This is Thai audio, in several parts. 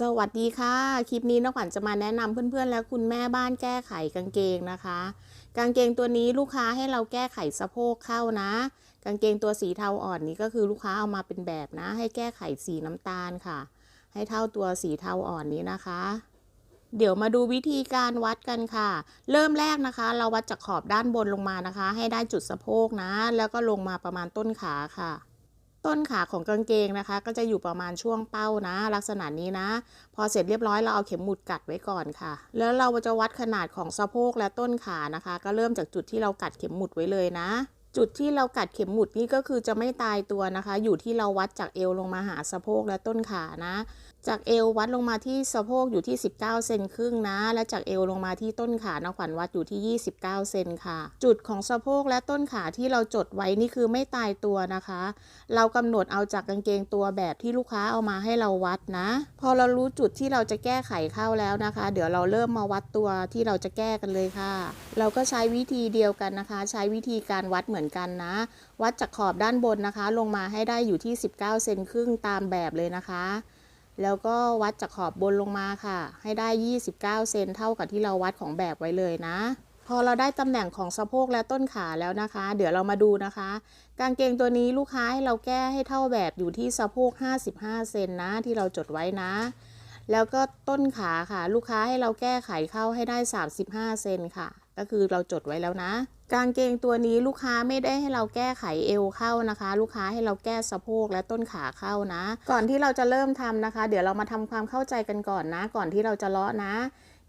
สวัสดีค่ะ คลิปนี้น้องขวัญจะมาแนะนำเพื่อนๆ และคุณแม่บ้านแก้ไขกางเกงนะคะ กางเกงตัวนี้ลูกค้าให้เราแก้ไขสะโพกเข้านะ กางเกงตัวสีเทาอ่อนนี้ก็คือลูกค้าเอามาเป็นแบบนะ ให้แก้ไขสีน้ำตาลค่ะ ให้เท่าตัวสีเทาอ่อนนี้นะคะ เดี๋ยวมาดูวิธีการวัดกันค่ะ เริ่มแรกนะคะ เราวัดจากขอบด้านบนลงมานะคะ ให้ได้จุดสะโพกนะ แล้วก็ลงมาประมาณต้นขาค่ะ ต้นขาของกางเกงนะคะ ก็จะอยู่ประมาณช่วงเป้านะ ลักษณะนี้นะ พอเสร็จเรียบร้อยเราเอาเข็มหมุดกัดไว้ก่อนค่ะ แล้วเราจะวัดขนาดของสะโพกและต้นขานะคะ ก็เริ่มจากจุดที่เรากัดเข็มหมุดไว้เลยนะ จุดที่เรากัดเข็มหมุดนี่ก็คือจะไม่ตายตัวนะคะ อยู่ที่เราวัดจากเอวลงมาหาสะโพกและต้นขานะ จากเอววัดลงมาที่สะโพกอยู่ที่ 19 เซนครึ่งนะ และจากเอวลงมาที่ต้นขานะขวัญวัดอยู่ที่ 29 เซนค่ะ จุดของสะโพกและต้นขาที่เราจดไว้นี่คือไม่ตายตัวนะคะ เรากำหนดเอาจากกางเกงตัวแบบที่ลูกค้าเอามาให้เราวัดนะ พอเรารู้จุดที่เราจะแก้ไขเข้าแล้วนะคะ เดี๋ยวเราเริ่มมาวัดตัวที่เราจะแก้กันเลยค่ะ เราก็ใช้วิธีเดียวกันนะคะ ใช้วิธีการวัดเหมือนกันนะ วัดจากขอบด้านบนนะคะ ลงมาให้ได้อยู่ที่ 19 เซนครึ่งตามแบบเลยนะคะ แล้วก็วัดจากขอบบนลงมาค่ะ ให้ได้ 29 เซนเท่ากับที่เราวัดของแบบไว้เลยนะพอเราได้ตำแหน่งของสะโพกและต้นขาแล้วนะคะ เดี๋ยวเรามาดูนะคะ กางเกงตัวนี้ลูกค้าให้เราแก้ให้เท่าแบบอยู่ที่สะโพก 55 เซนนะที่เราจดไว้นะ แล้วก็ต้นขาค่ะ ลูกค้าให้เราแก้ไขเข้าให้ได้ 35 เซนค่ะ ก็คือเราจดไว้แล้วนะ กางเกงตัวนี้ลูกค้าไม่ได้ให้เราแก้ไขเอวเข้านะคะ ลูกค้าให้เราแก้สะโพกและต้นขาเข้านะ ก่อนที่เราจะเริ่มทำนะคะ เดี๋ยวเรามาทำความเข้าใจกันก่อนนะ ก่อนที่เราจะเลาะนะ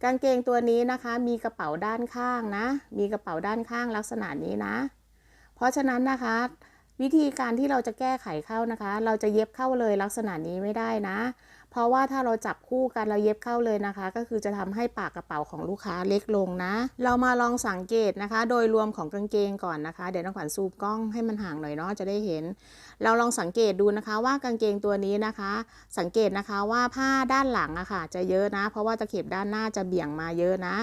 กางเกงตัวนี้นะคะ มีกระเป๋าด้านข้างนะ มีกระเป๋าด้านข้างลักษณะนี้นะ เพราะฉะนั้นนะคะ วิธีการที่เราจะแก้ไขเข้านะคะ เราจะเย็บเข้าเลยลักษณะนี้ไม่ได้นะ เพราะว่าถ้าเราจับคู่กันเราเย็บเข้าเลยนะคะ ก็คือจะทำให้ปากกระเป๋าของลูกค้าเล็กลงนะ เรามาลองสังเกตนะคะ โดยรวมของกางเกงก่อนนะคะ เดี๋ยวน้องขวัญซูมกล้องให้มันห่างหน่อยเนาะจะได้เห็น เราลองสังเกตดูนะคะว่ากางเกงตัวนี้นะคะ สังเกตนะคะว่าผ้าด้านหลังอะค่ะ จะเยอะนะ เพราะว่าตะเข็บด้านหน้าจะเบี่ยงมาเยอะนะ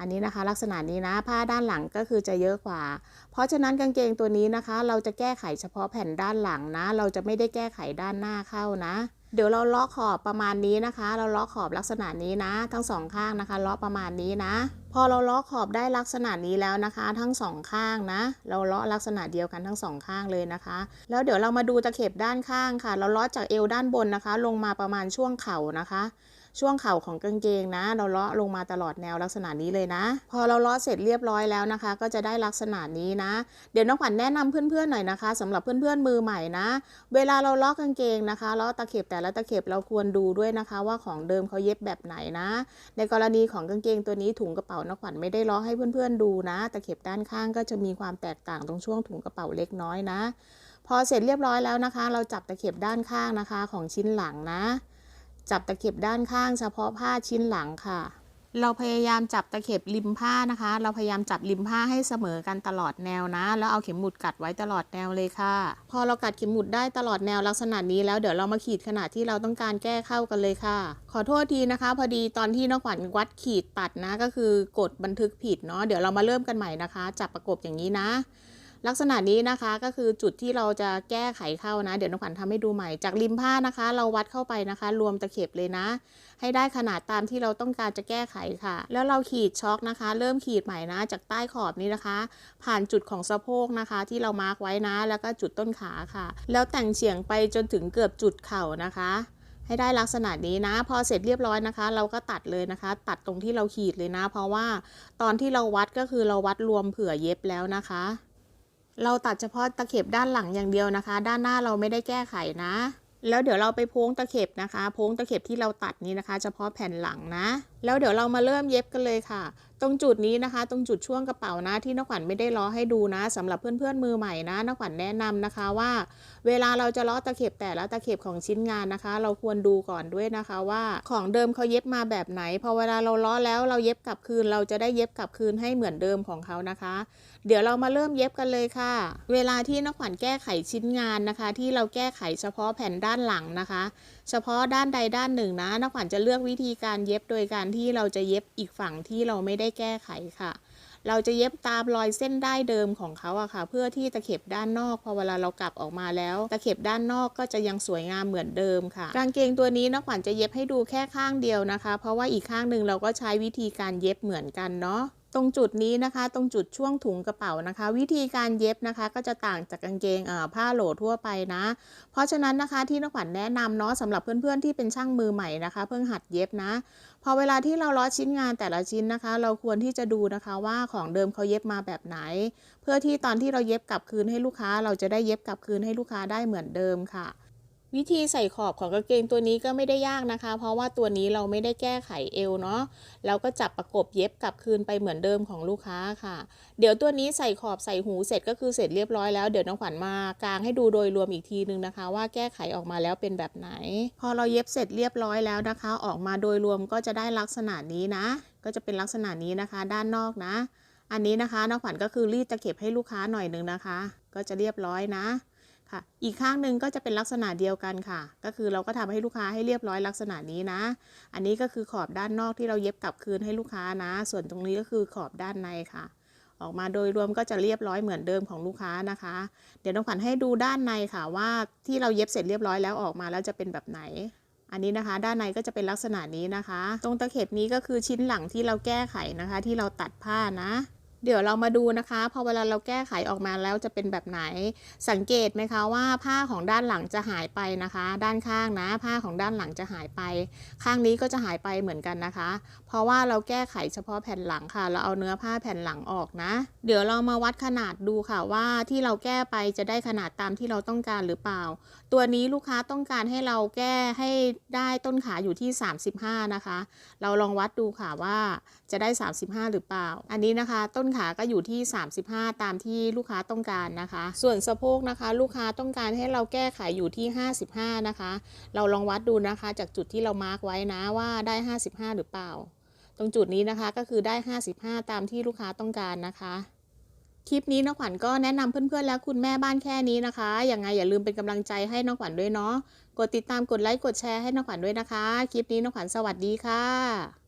อันนี้นะคะลักษณะนี้นะผ้าด้านหลังก็คือจะเยอะกว่า เพราะฉะนั้นกางเกงตัวนี้นะคะ เราจะแก้ไขเฉพาะแผ่นด้านหลังนะ เราจะไม่ได้แก้ไขด้านหน้าเข้านะ เดี๋ยวเราเลาะขอบประมาณนี้นะคะ เราเลาะขอบลักษณะนี้นะ ทั้งสองข้างนะคะเลาะประมาณนี้นะ พอเราเลาะขอบได้ลักษณะนี้แล้วนะคะ ทั้งสองข้างนะ เราเลาะลักษณะเดียวกันทั้งสองข้างเลยนะคะ แล้วเดี๋ยวเรามาดูตะเข็บด้านข้างค่ะ เราเลาะจากเอวด้านบนนะคะ ลงมาประมาณช่วงเข่านะคะ ช่วงเข่าของกางเกงนะ เราเลาะลงมาตลอดแนวลักษณะนี้เลยนะ พอเราเลาะเสร็จเรียบร้อยแล้วนะคะ ก็จะได้ลักษณะนี้นะ เดี๋ยวน้องขวัญแนะนำเพื่อนๆหน่อยนะคะสำหรับเพื่อนๆมือใหม่นะ เวลาเราเลาะกางเกงนะคะเลาะตะเข็บแต่ละตะเข็บเราควรดูด้วยนะคะว่าของเดิมเขาเย็บแบบไหนนะ ในกรณีของกางเกงตัวนี้ถุงกระเป๋าน้องขวัญไม่ได้เลาะให้เพื่อนๆดูนะ ตะเข็บด้านข้างก็จะมีความแตกต่างตรงช่วงถุงกระเป๋าเล็กน้อยนะ พอเสร็จเรียบร้อยแล้วนะคะ เราจับตะเข็บด้านข้างนะคะของชิ้นหลังนะ จับตะเข็บด้านข้างเฉพาะผ้าชิ้นหลังค่ะ เราพยายามจับตะเข็บริมผ้านะคะ เราพยายามจับริมผ้าให้เสมอกันตลอดแนวนะ แล้วเอาเข็มหมุดกัดไว้ตลอดแนวเลยค่ะ พอเรากัดเข็มหมุดได้ตลอดแนวลักษณะนี้แล้วเดี๋ยวเรามาขีดขนาดที่เราต้องการแก้เข้ากันเลยค่ะ ขอโทษทีนะคะ พอดีตอนที่น้องขวัญวัดขีดตัดนะ ก็คือกดบันทึกผิดเนาะเดี๋ยวเรามาเริ่มกันใหม่นะคะ จับประกบอย่างนี้นะ ลักษณะนี้นะคะก็คือจุดที่เราจะแก้ไขเข้านะ เดี๋ยวน้องขวัญทำให้ดูใหม่ จากริมผ้านะคะ เราวัดเข้าไปนะคะ รวมตะเข็บเลยนะ ให้ได้ขนาดตามที่เราต้องการจะแก้ไขค่ะ แล้วเราขีดช็อคนะคะ เริ่มขีดใหม่นะ จากใต้ขอบนี้นะคะ ผ่านจุดของสะโพกนะคะ ที่เรามาร์กไว้นะ แล้วก็จุดต้นขาค่ะ แล้วแต่งเฉียงไปจนถึงเกือบจุดเข่านะคะให้ได้ลักษณะนี้นะ พอเสร็จเรียบร้อยนะคะ เราก็ตัดเลยนะคะ ตัดตรงที่เราขีดเลยนะ เพราะว่าตอนที่เราวัดก็คือเราวัดรวมเผื่อเย็บแล้วนะคะ เราตัดเฉพาะตะเข็บด้านหลังอย่างเดียวนะคะ ด้านหน้าเราไม่ได้แก้ไขนะ แล้วเดี๋ยวเราไปโพ้งตะเข็บนะคะ โพ้งตะเข็บที่เราตัดนี้นะคะ เฉพาะแผ่นหลังนะแล้วเดี๋ยวเรามาเริ่มเย็บกันเลยค่ะ ตรงจุดนี้นะคะ ตรงจุดช่วงกระเป๋านะที่นักขวัญไม่ได้ล้อให้ดูนะสำหรับเพื่อนๆมือใหม่นะนักขวัญแนะนำนะคะว่า เวลาเราจะล้อตะเข็บแต่ละตะเข็บของชิ้นงานนะคะ เราควรดูก่อนด้วยนะคะว่าของเดิมเขาเย็บมาแบบไหนพอเวลาเราล้อแล้วเราเย็บกลับคืน เราจะได้เย็บกลับคืนให้เหมือนเดิมของเขานะคะ เดี๋ยวเรามาเริ่มเย็บกันเลยค่ะ เวลาที่นักขวัญแก้ไขชิ้นงานนะคะ ที่เราแก้ไขเฉพาะแผ่นด้านหลังนะคะ เฉพาะด้านใดด้านหนึ่งนะนักขวัญจะเลือกวิธีการเย็บโดยการที่เราจะเย็บอีกฝั่งที่เราไม่ได้แก้ไขค่ะ เราจะเย็บตามรอยเส้นได้เดิมของเขาอะค่ะ เพื่อที่ตะเข็บด้านนอกพอเวลาเรากลับออกมาแล้ว ตะเข็บด้านนอกก็จะยังสวยงามเหมือนเดิมค่ะ กางเกงตัวนี้น้องขวัญจะเย็บให้ดูแค่ข้างเดียวนะคะ เพราะว่าอีกข้างหนึ่งเราก็ใช้วิธีการเย็บเหมือนกันเนาะ ตรงจุดนี้นะคะ ตรงจุดช่วงถุงกระเป๋านะคะ วิธีการเย็บนะคะ ก็จะต่างจากกางเกงเอ่อผ้าโหลทั่วไปนะ เพราะฉะนั้นนะคะที่น้องขวัญแนะนำเนาะสำหรับเพื่อนๆที่เป็นช่างมือใหม่นะคะ เพิ่งหัดเย็บนะพอเวลาที่เราล้อชิ้นงานแต่ละชิ้นนะคะ เราควรที่จะดูนะคะว่าของเดิมเขาเย็บมาแบบไหน เพื่อที่ตอนที่เราเย็บกลับคืนให้ลูกค้า เราจะได้เย็บกลับคืนให้ลูกค้าได้เหมือนเดิมค่ะ วิธีใส่ขอบของกางเกงตัวนี้ก็ไม่ได้ยากนะคะ เพราะว่าตัวนี้เราไม่ได้แก้ไขเอวเนาะเราก็จับประกบเย็บกลับคืนไปเหมือนเดิมของลูกค้าค่ะ เดี๋ยวตัวนี้ใส่ขอบใส่หูเสร็จก็คือเสร็จเรียบร้อยแล้วเดี๋ยวน้องขวัญมากางให้ดูโดยรวมอีกทีนึงนะคะ ว่าแก้ไขออกมาแล้วเป็นแบบไหน พอเราเย็บเสร็จเรียบร้อยแล้วนะคะ ออกมาโดยรวมก็จะได้ลักษณะนี้นะ ก็จะเป็นลักษณะนี้นะคะ ด้านนอกนะ อันนี้นะคะน้องขวัญก็คือรีดตะเข็บให้ลูกค้าหน่อยนึงนะคะ ก็จะเรียบร้อยนะ ค่ะ อีกข้างหนึ่งก็จะเป็นลักษณะเดียวกันค่ะ ก็คือเราก็ทำให้ลูกค้าให้เรียบร้อยลักษณะนี้นะ อันนี้ก็คือขอบด้านนอกที่เราเย็บกลับคืนให้ลูกค้านะ ส่วนตรงนี้ก็คือขอบด้านในค่ะ ออกมาโดยรวมก็จะเรียบร้อยเหมือนเดิมของลูกค้านะคะ เดี๋ยวน้องขวัญให้ดูด้านในค่ะว่าที่เราเย็บเสร็จเรียบร้อยแล้วออกมาแล้วจะเป็นแบบไหนอันนี้นะคะ ด้านในก็จะเป็นลักษณะนี้นะคะ ตรงตะเข็บนี้ก็คือชิ้นหลังที่เราแก้ไขนะคะ ที่เราตัดผ้านะ เดี๋ยวเรามาดูนะคะพอเวลาเราแก้ไขออกมาแล้วจะเป็นแบบไหน สังเกตไหมคะว่าผ้าของด้านหลังจะหายไปนะคะ ด้านข้างนะผ้าของด้านหลังจะหายไป ข้างนี้ก็จะหายไปเหมือนกันนะคะ เพราะว่าเราแก้ไขเฉพาะแผ่นหลังค่ะ เราเอาเนื้อผ้าแผ่นหลังออกนะ เดี๋ยวเรามาวัดขนาดดูค่ะว่าที่เราแก้ไปจะได้ขนาดตามที่เราต้องการหรือเปล่า ตัวนี้ลูกค้าต้องการให้เราแก้ให้ได้ต้นขาอยู่ที่ 35 นะคะ เราลองวัดดูค่ะว่าจะได้ 35 หรือเปล่า อันนี้นะคะต้นขาก็อยู่ที่ 35 ตามที่ลูกค้าต้องการนะคะ ส่วนสะโพกนะคะ ลูกค้าต้องการให้เราแก้ไขอยู่ที่ 55 นะคะ เราลองวัดดูนะคะ จากจุดที่เรามาร์กไว้นะว่าได้ 55 หรือเปล่า ตรงจุดนี้นะคะก็คือได้ 55 ตามที่ลูกค้าต้องการนะคะคลิปนี้น้องขวัญก็แนะนำเพื่อนๆ และคุณแม่บ้านแค่นี้นะคะ ยังไงอย่าลืมเป็นกำลังใจให้น้องขวัญด้วยเนาะ กดติดตาม กดไลค์ กดแชร์ให้น้องขวัญด้วยนะคะ คลิปนี้น้องขวัญสวัสดีค่ะ